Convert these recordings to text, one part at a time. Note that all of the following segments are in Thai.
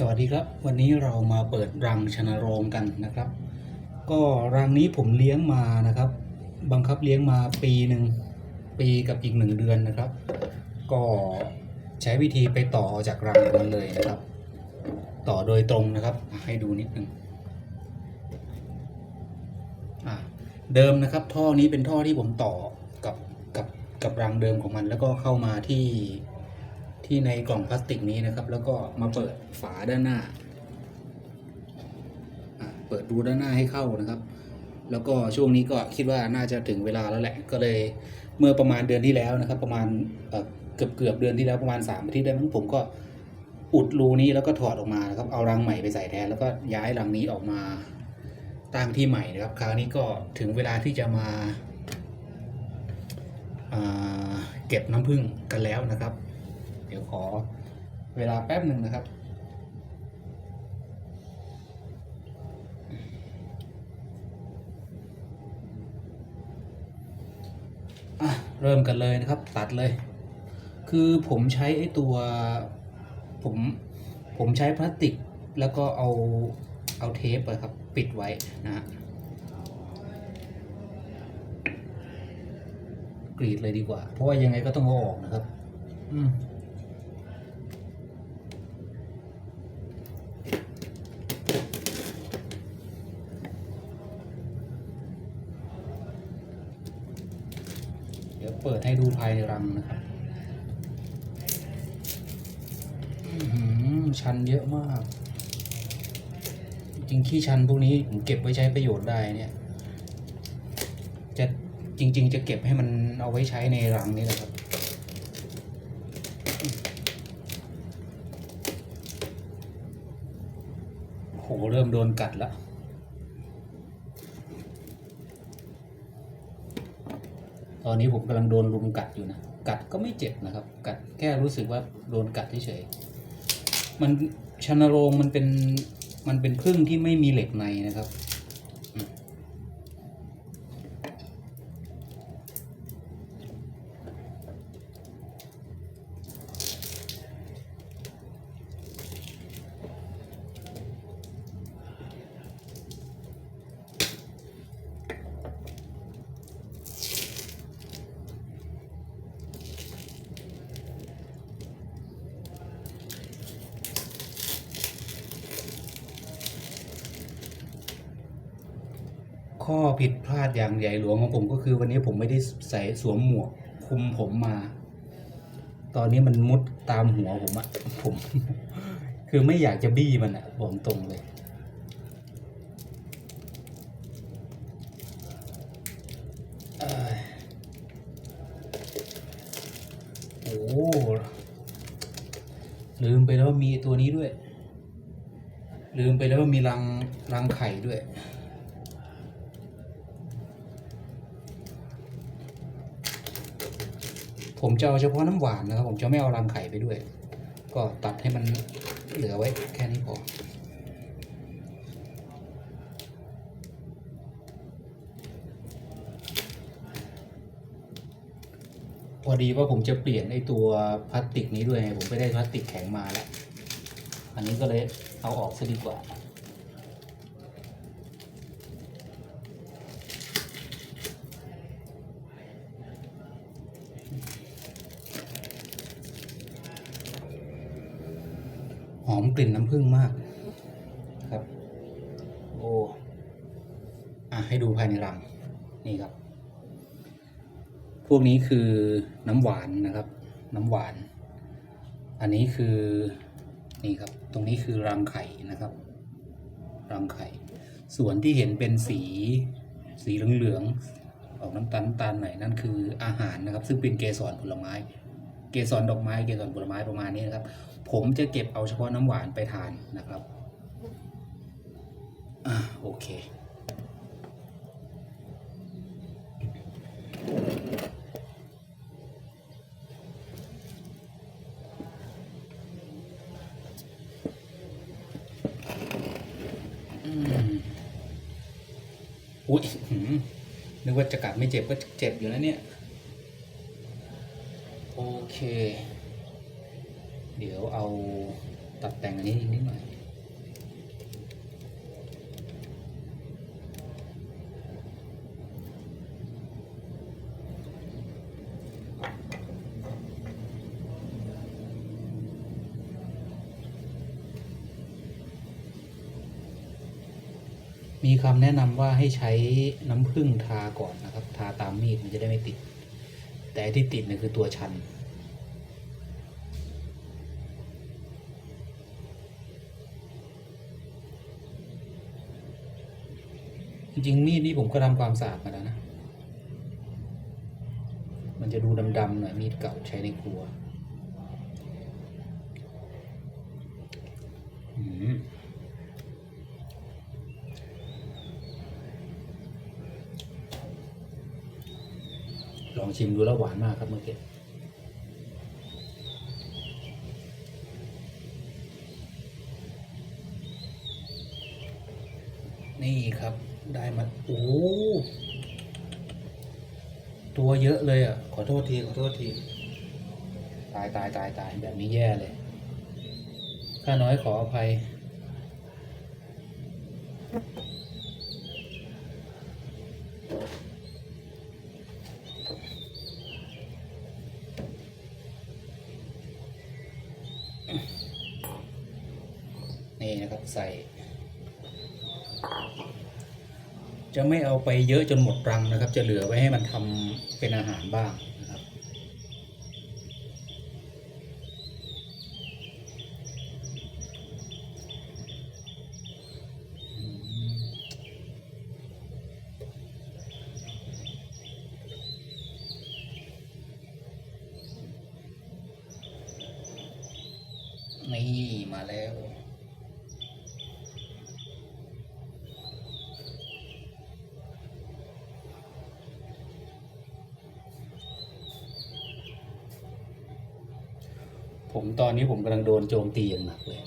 สวัสดีครับ วันนี้เรามาเปิดรังชนโรงกันนะครับ ก็รังนี้ผมเลี้ยงมานะครับ บังคับเลี้ยงมาปีหนึ่งปีกับอีกหนึ่งเดือนนะครับ ก็ใช้วิธีไปต่อจากรังมันเลยนะครับ ต่อโดยตรงนะครับ ให้ดูนิดนึงอ่าเดิมนะครับ ท่อนี้เป็นท่อที่ผมต่อกับกับกับรังเดิมของมัน แล้วก็เข้ามาที่ ที่ในกล่องพลาสติกนี้นะครับ แล้วก็มาเปิดฝาด้านหน้า เปิดรูด้านหน้าให้เข้านะครับ แล้วก็ช่วงนี้ก็คิดว่าน่าจะถึงเวลาแล้วแหละ ก็เลยเมื่อประมาณเดือนที่แล้วนะครับ ประมาณเกือบเกือบเดือนที่แล้วประมาณสามอาทิตย์ได้มั้งผมก็อุดรูนี้แล้วก็ถอดออกมานะครับ เอารังใหม่ไปใส่แทนแล้วก็ย้ายรังนี้ออกมาตั้งที่ใหม่นะครับ คราวนี้ก็ถึงเวลาที่จะมาาเก็บน้ำผึ้งกันแล้วนะครับ เดี๋ยวขอเวลาแป๊บหนึ่งนะครับอะเริ่มกันเลยนะครับ ตัดเลย คือผมใช้ไอ้ตัวผมผมใช้พลาสติกแล้วก็เอาเอาเทปอะครับ ปิดไว้นะฮะกรีดเลยดีกว่า เพราะว่ายังไงก็ต้องเอาออกนะครับ อืม เดี๋ยวเปิดให้ดูภายในรังนะครับชันเยอะมาก จริงขี้ชันพวกนี้ผมเก็บไว้ใช้ประโยชน์ได้เนี่ย จะจริง ๆ จะเก็บให้มันเอาไว้ใช้ในรังนี่แหละครับโหเริ่มโดนกัดแล้ว อนนี้ผมกำลังโดนลุมกัดอยู่นะกัดก็ไม่เจ็บนะครับ กัดแค่รู้สึกว่าโดนกัดเฉยๆมันชนโรงมันเป็นมันเป็นพึ่งที่ไม่มีเหล็กในนะครับ ข้อผิดพลาดอย่างใหญ่หลวงของผมก็คือ วันนี้ผมไม่ได้ใส่สวมหมวกคุมผมมา ตอนนี้มันมุดตามหัวผมอะผม คือไม่อยากจะบี้มันอะบอกตรงเลยอโอ้ลืมไปแล้วมีตัวนี้ด้วย ลืมไปแล้วมีรังรังไข่ด้วย ผมจะเอาเฉพาะน้ำหวานนะครับ ผมจะไม่เอารังไข่ไปด้วย ก็ตัดให้มันเหลือไว้แค่นี้พอพอดีว่าผมจะเปลี่ยนไอตัวพลาสติกนี้ด้วย ผมไปได้พลาสติกแข็งมาแล้ว อันนี้ก็เลยเอาออกซะดีกว่า กลิ่นน้ำผึ้งมากครับ โอ้อะให้ดูภายในรังนี่ครับ พวกนี้คือน้ำหวานนะครับ น้ำหวาน อันนี้คือนี่ครับ ตรงนี้คือรังไข่นะครับ รังไข่ ส่วนที่เห็นเป็นสีสีเหลืองๆออกน้ำตาลตาลหน่อยนั่นคืออาหารนะครับ ซึ่งเป็นเกสรผลไม้ เกสรดอกไม้เกสรผลไม้ประมาณนี้นะครับ ผมจะเก็บเอาเฉพาะน้ำหวานไปทานนะครับอ่าโอเคอุ้ยนึกว่าจะกัดไม่เจ็บก็เจ็บอยู่แล้วเนี่ย เค เดี๋ยวเอาตัดแต่งอันนี้อีกนิดหน่อยมีคำแนะนำว่าให้ใช้น้ำผึ้งทาก่อนนะครับ ทาตามมีดมันจะได้ไม่ติด แต่ที่ติดเนี่ยคือตัวชัน ริงๆมีดนี่ผมก็ทำความสะอาดมาแล้วนะ มันจะดูดำๆหน่อยมีดเก่าใช้ในครัวอลองชิมดูแล้วหวานมากครับเมื่อกี้นี่ครับ ได้มาโอ้ตัวเยอะเลยอะ ขอโทษที ขอโทษที ตายตายตายตายแบบนี้แย่เลย ข้าน้อยขออภัย นี่นะครับใส่ จะไม่เอาไปเยอะจนหมดรังนะครับ จะเหลือไว้ให้มันทำเป็นอาหารบ้างนะครับ นี่มาแล้ว ผมตอนนี้ผมกำลังโดนโจมตีอย่างหนักเลย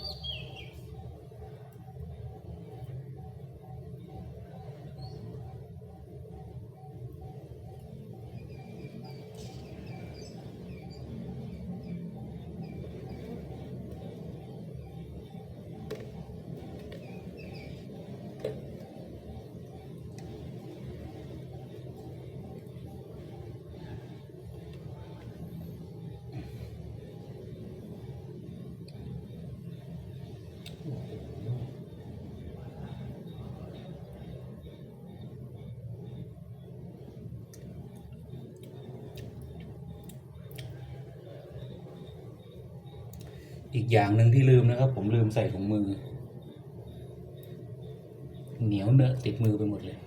อีกอย่างหนึ่งที่ลืมนะครับ ผมลืมใส่ถุงมือ เหนียวเนอะติดมือไปหมดเลย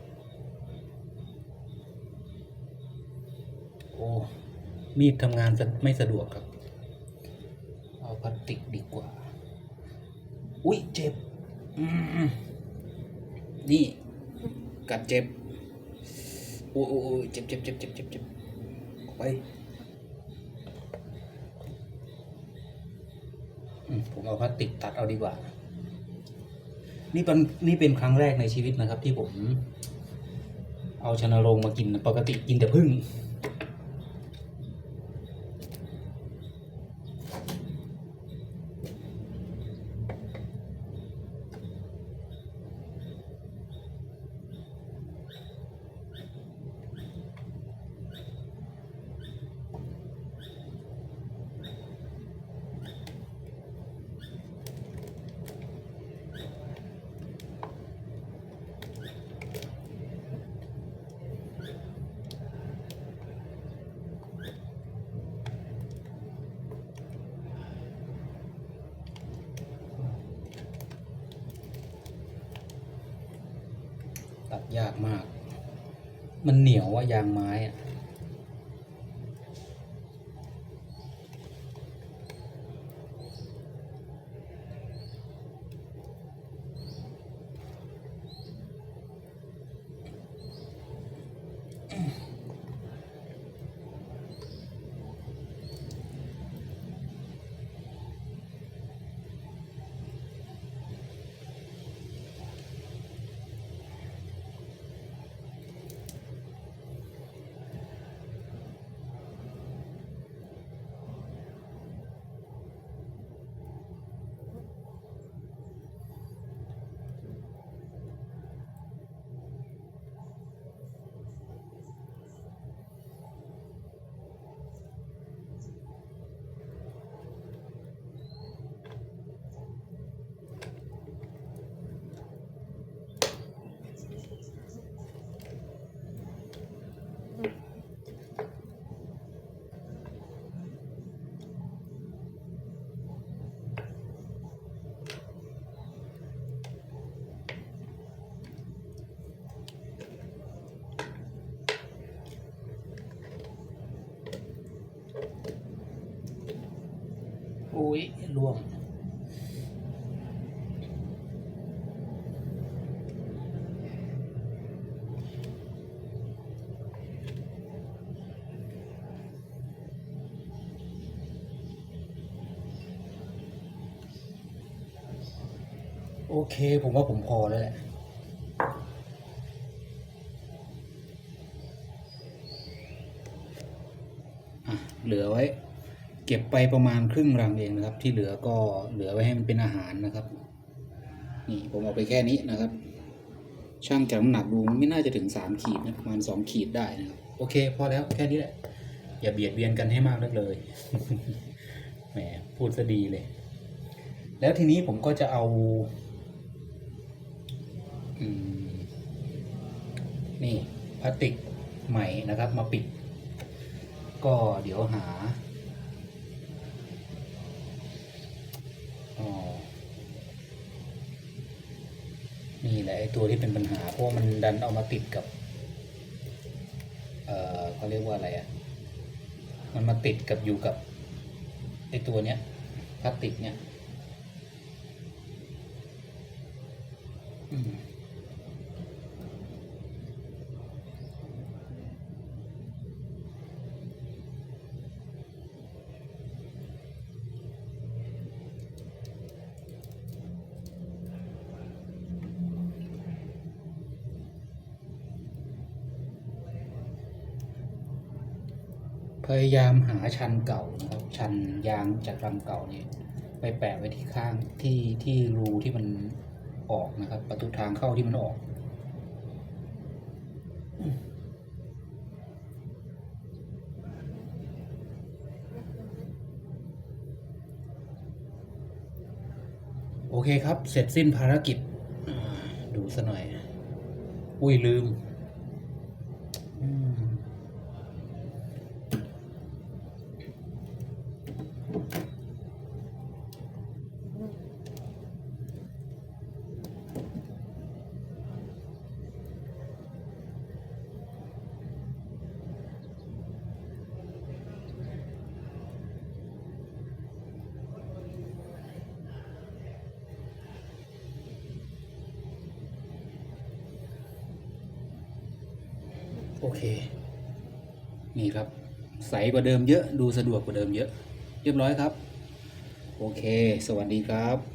โอ้ มีดทำงานสะไม่สะดวกครับ เอาพลาสติกดีกว่า อุ้ยเจ็บ นี่ กัดเจ็บ โอ้ยโอ้เจ็บเจ็บเจ็บเจ็บเจ็บเจ็บไป ผมเอาพลาสติกตัดเอาดีกว่า นี่เป็นนี่เป็นครั้งแรกในชีวิตนะครับ ที่ผม เอาชนโรงมากินปกติกินแต่พึ่ง ตัดยากมาก มันเหนียวว่ายางไม้อะ ร่วงโอเค ผมว่าผมพอแล้วแหละเหลือไว้ เก็บไปประมาณครึ่งรังเองนะครับ ที่เหลือก็เหลือไว้ให้มันเป็นอาหารนะครับนี่ผมเอาไปแค่นี้นะครับ ช่างจากน้ำหนักดูไม่น่าจะถึงสามขีดนะประมาณสองขีดได้นะครับโอเค พอแล้วแค่นี้แหละ อย่าเบียดเบียนกันให้มากนักเลยแหมพูดซะดีเลย แล้วทีนี้ผมก็จะเอาอนี่พลาสติกใหม่นะครับ มาปิด ก็เดี๋ยวหาอ๋อ นี่แหละไอ้ตัวที่เป็นปัญหาเพราะมันดันเอามาติดกับ เออเขาเรียกว่าอะไรอะ่ะ มันมาติดกับอยู่กับไอ้ตัวเนี้ยพลาสติกเนี้ยอืม พยายามหาชันเก่านะครับชันยางจากรังเก่าเนี่ยไปแปะไว้ที่ข้างที่ที่รูที่มันออกนะครับ ประตูทางเข้าที่มันออก โอเคครับ เสร็จสิ้นภารกิจ ดูซะหน่อย อุ้ยลืม โอเค นี่ครับ ใสกว่าเดิมเยอะ ดูสะดวกกว่าเดิมเยอะ เรียบร้อยครับ โอเค สวัสดีครับ